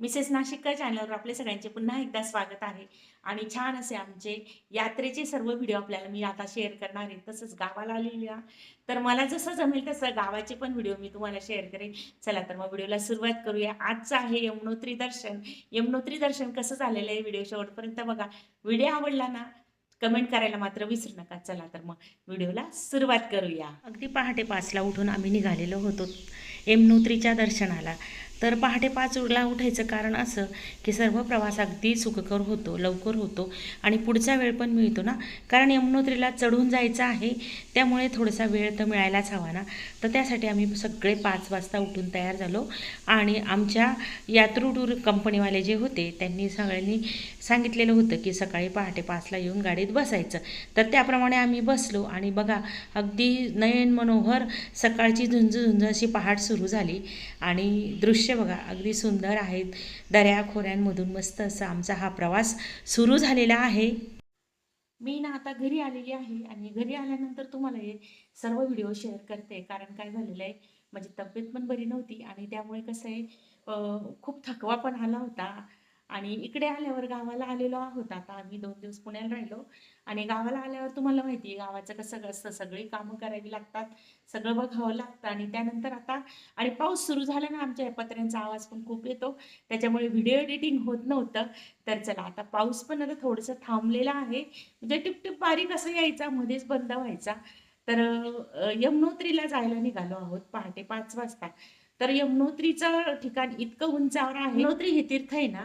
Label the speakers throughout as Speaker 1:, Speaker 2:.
Speaker 1: Mrs नाशिककर चॅनलवर आपले सगळ्यांचे पुन्हा एकदा स्वागत आहे. आणि छान असे आमचे यात्रेचे सर्व व्हिडिओ आपल्याला मी आता शेअर करणार आहे. तसंच गावाला आलेल्या. तर मला जसं जमेल तसं गावाचे पण व्हिडिओ मी तुम्हाला शेअर करेन. चला तर मग व्हिडिओला सुरुवात करूया. आजचं आहे यमुनोत्री दर्शन. यमुनोत्री दर्शन कसं झालेलं आहे व्हिडिओ शेवटपर्यंत बघा. व्हिडिओ आवडला ना कमेंट करायला मात्र विसरू नका. चला तर मग व्हिडिओला सुरुवात करूया. अगदी पहाटे पाचला उठून आम्ही निघालेलो होतो. यमनोत्रीच्या दर्शनाला. तर पहाटे पाचला उठायचं कारण असं की सर्व प्रवास अगदी सुखकर होतो लवकर होतो आणि पुढचा वेळ पण मिळतो ना? कारण यमुनोत्रीला चढून जायचं आहे त्यामुळे थोडासा वेळ तर मिळायलाच हवा ना? तर त्यासाठी आम्ही सगळे पाच वाजता उठून तयार झालो आणि आमच्या यात्रू टूर कंपनीवाले जे होते त्यांनी सगळ्यांनी सांगितलेलं होतं की सकाळी पहाटे पाचला येऊन गाडीत बसायचं. तर त्याप्रमाणे आम्ही बसलो आणि बघा अगदी नयन मनोहर सकाळची झुंज झुंज अशी पहाट सुरू झाली. आणि दृश्य बघा अगदी सुंदर आहेत. दऱ्या खोऱ्यांमधून मस्त असा आमचा हा प्रवास सुरू झालेला आहे. मी ना आता घरी आलेली आहे आणि घरी आल्यानंतर तुम्हाला हे सर्व व्हिडिओ शेअर करते. कारण काय झालेलं आहे माझी तब्येत पण बरी नव्हती आणि त्यामुळे कसं आहे खूप थकवा पण आला होता. आणि इकडे आल्यावर गावाला आलेलो आहोत. आता आम्ही दोन दिवस पुण्याला राहिलो. आणि गावाला आल्यावर तुम्हाला माहिती आहे गावाचं कसं असतं सगळी कामं करावी लागतात सगळं बघावं लागतं. आणि त्यानंतर आता आणि पाऊस सुरू झाला ना आमच्या या पत्र्यांचा आवाज पण खूप येतो. त्याच्यामुळे व्हिडिओ एडिटिंग होत नव्हतं. तर चला आता पाऊस पण आता थोडंसं थांबलेला आहे. म्हणजे टिपटिप बारीक असं यायचा मध्येच बंद व्हायचा. तर यमुनोत्रीला जायला निघालो आहोत पहाटे पाच वाजता. तर यमुनोत्रीचं ठिकाण इतकं उंचावर आहे. यमुनोत्री हे तीर्थ आहे ना?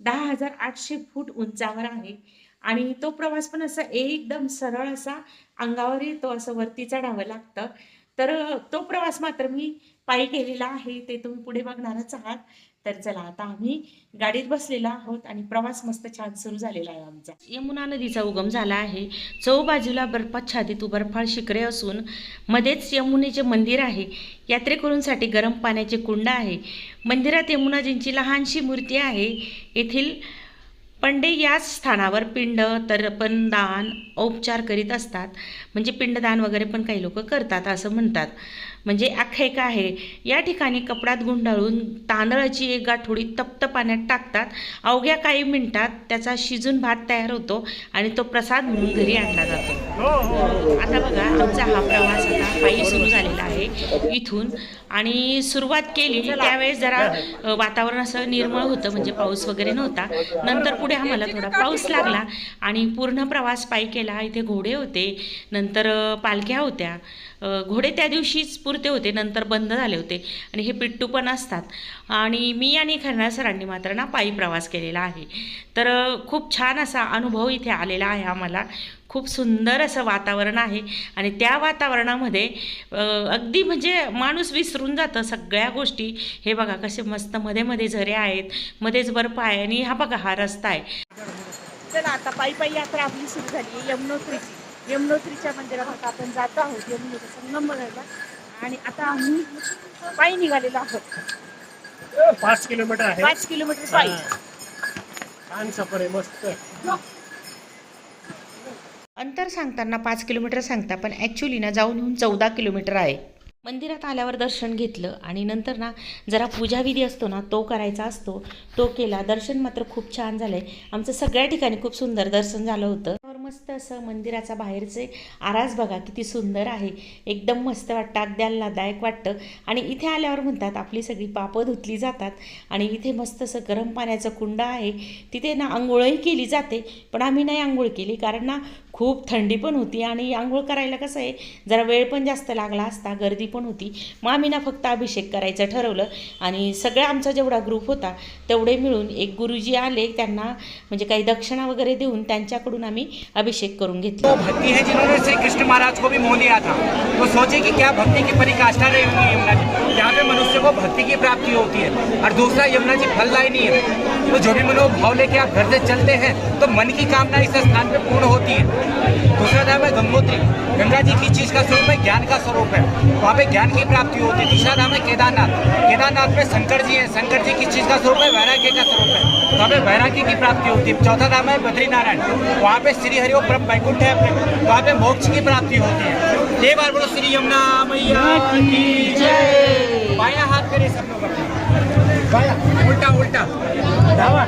Speaker 1: दहा हजार आठशे फूट उंचावर आहे. आणि तो प्रवास पण असा एकदम सरळ असा अंगावर येतो असं वरती चढावं लागतं. तर तो प्रवास मात्र मी पायी केलेला आहे ते तुम्ही पुढे बघणारच आहात. तर चला आता आम्ही गाडीत बसलेला आहोत आणि प्रवास मस्त छान सुरू झालेला आहे आमचा. यमुना नदीचा उगम झाला आहे. चौबाजूला बर्फाच्छादित बर्फाळ शिखरे असून मध्येच यमुनेचे मंदिर आहे. यात्रेकरूंसाठी गरम पाण्याचे कुंड आहे. मंदिरात यमुनाजींची लहानशी मूर्ती आहे. येथील पंडे याच स्थानावर पिंड तर्पणदान औपचार करीत असतात. म्हणजे पिंडदान वगैरे पण काही लोक करतात असं म्हणतात. म्हणजे आख्यायिका आहे. या ठिकाणी कपड्यात गुंडाळून तांदळाची एक गाठोडी तप्त पाण्यात टाकतात. अवघ्या काही मिनिटात त्याचा शिजून भात तयार होतो आणि तो प्रसाद म्हणून घरी आणला जातो. आता बघा आमचा हा प्रवास आता पायी सुरू झालेला आहे इथून. आणि सुरुवात केली त्यावेळेस जरा वातावरण असं निर्मळ होतं म्हणजे पाऊस वगैरे नव्हता. नंतर पुढे आम्हाला थोडा पाऊस लागला आणि पूर्ण प्रवास पायी केला. इथे घोडे होते नंतर पालख्या होत्या. घोडे त्या दिवशीच पुरते होते नंतर बंद झाले होते आणि हे पिट्टू पण असतात. आणि मी आणि खरणार सरांनी मात्र ना पायी प्रवास केलेला आहे. तर खूप छान असा अनुभव इथे आलेला आहे आम्हाला. खूप सुंदर असं वातावरण आहे आणि त्या वातावरणामध्ये अगदी म्हणजे माणूस विसरून जातं सगळ्या गोष्टी. हे बघा कसे मस्त मध्ये मध्ये झरे आहेत मध्येच बर्फ आहे आणि हा बघा हा रस्ता आहे. चला आता पायी पायी यात्रा आपली सुरू झाली. आहे यमुनोत्रीची यमुनोत्रीच्या मंदिरात आपण जात आहोत. यमुनोत्री संगम बघायला. आणि आता आम्ही पायी निघालेलो आहोत.
Speaker 2: पाच किलोमीटर आहे.
Speaker 1: पाच किलोमीटर पायी.
Speaker 2: छान सफर आहे मस्त.
Speaker 1: अंतर सांगताना पाच किलोमीटर सांगता पण ॲक्च्युली ना जाऊन येऊन चौदा किलोमीटर आहे. मंदिरात आल्यावर दर्शन घेतलं आणि नंतर ना जरा पूजाविधी असतो ना तो करायचा असतो. तो केला. दर्शन मात्र खूप छान झालंय. आमचं सगळ्या ठिकाणी खूप सुंदर दर्शन झालं होतं. मस्त असं मंदिराचा बाहेरचे आरास बघा किती सुंदर आहे. एकदम मस्त वाटतं अगदी आल्हादायक वाटतं. आणि इथे आल्यावर म्हणतात आपली सगळी पापं धुतली जातात. आणि इथे मस्त असं गरम पाण्याचं कुंड आहे. तिथे ना आंघोळही केली जाते पण आम्ही नाही आंघोळ केली. कारण ना खूप थंडी पण होती आणि आंघोळ करायला कसं आहे जरा वेळ पण जास्त लागला असता गर्दी पण होती. मग आम्ही ना फक्त अभिषेक करायचं ठरवलं आणि सगळा आमचा जेवढा ग्रुप होता तेवढे मिळून एक गुरुजी आले त्यांना म्हणजे काही दक्षिणा वगैरे देऊन त्यांच्याकडून आम्ही अभिषेक करून घेतला.
Speaker 3: भक्ती भक्ति है जिन्होंने श्री कृष्ण महाराज को भी मोह लिया था। वो सोचे कि क्या भक्ति की परिकाष्ठा रही होंगी यमुना जी। यहाँ पे मनुष्य को भक्ति की प्राप्ति होती है और दूसरा यमुना जी फलदायिनी है। तो जो भी मनोभाव लेके आप घर से चलते हैं तो मन की कामना इस स्थान पे पूर्ण होती है। दूसरा धाम है गंगोत्री। गंगा जी की चीज़ का स्वरूप है, ज्ञान का स्वरूप है। वहाँ पे ज्ञान की प्राप्ति होती है। तीसरा धाम है केदारनाथ। केदारनाथ में शंकर जी है। शंकर जी किस चीज़ का स्वरूप है, वैराग्य का स्वरूप है। वहाँ पे वैराग्य की प्राप्ति होती है। चौथा धाम है बद्रीनारायण। वहाँ पे श्री हरिओ ब्रह्म वैकुंठ है वहाँ पे मोक्ष की प्राप्ति होती है। एक बार बोलो, श्री यमुना मैया की जय। उल्टा उल्टा धावा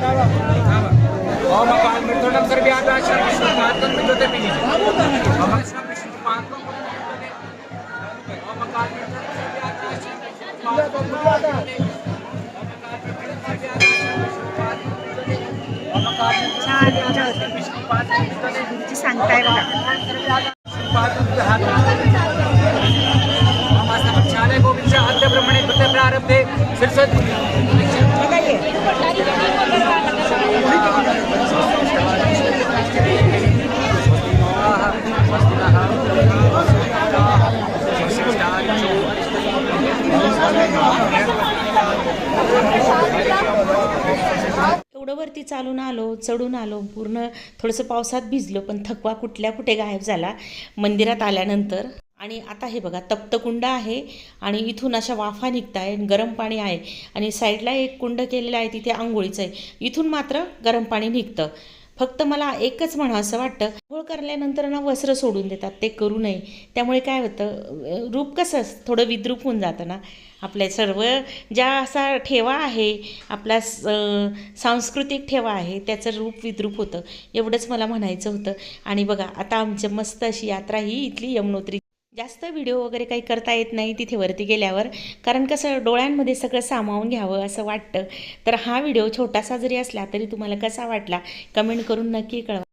Speaker 3: और मकान मृत्युडम सर भी
Speaker 2: आता
Speaker 3: है श्री कृष्ण महात्मा में जोते पी लीजिए हमारे श्री कृष्ण महात्मा और मकान मृत्युडम
Speaker 1: सर भी आता है श्री कृष्ण महात्मा में जोते सांगताय बघा
Speaker 3: गोविंदच्या आद्य ब्रह्मणे कृते प्रारब्धे शीर्षक
Speaker 1: एवढं वरती चालून आलो चढून आलो. पूर्ण थोडंसं पावसात भिजलो पण थकवा कुठल्या कुठे गायब झाला. मंदिरात आल्यानंतर. आणि आता हे बघा तप्तकुंड आहे आणि इथून अशा वाफा निघत आहे गरम पाणी आहे. आणि साईडला एक कुंड केलेलं आहे तिथे आंघोळीचं आहे. इथून मात्र गरम पाणी निघतं. फक्त मला एकच म्हणा असं वाटतं. आंघोळ करल्यानंतर ना वस्त्र सोडून देतात. ते करू नये. त्यामुळे काय होतं? रूप कसं थोडं विद्रूप होऊन जातं ना. आपल्या सर्व ज्या असा ठेवा आहे आपला सांस्कृतिक ठेवा आहे त्याचं रूप विद्रूप होतं. एवढंच मला म्हणायचं होतं. आणि बघा आता आमची मस्त अशी यात्रा ही इथली यमुनोत्री जास्त व्हिडिओ वगैरे काही करता येत नाही तिथे वरती गेल्यावर. कारण कसं डोळ्यांमध्ये सगळं सामावून घ्यावं असं वाटतं. तर हा व्हिडिओ छोटासा जरी असला तरी तुम्हाला कसा वाटला? कमेंट करून नक्की कळवा.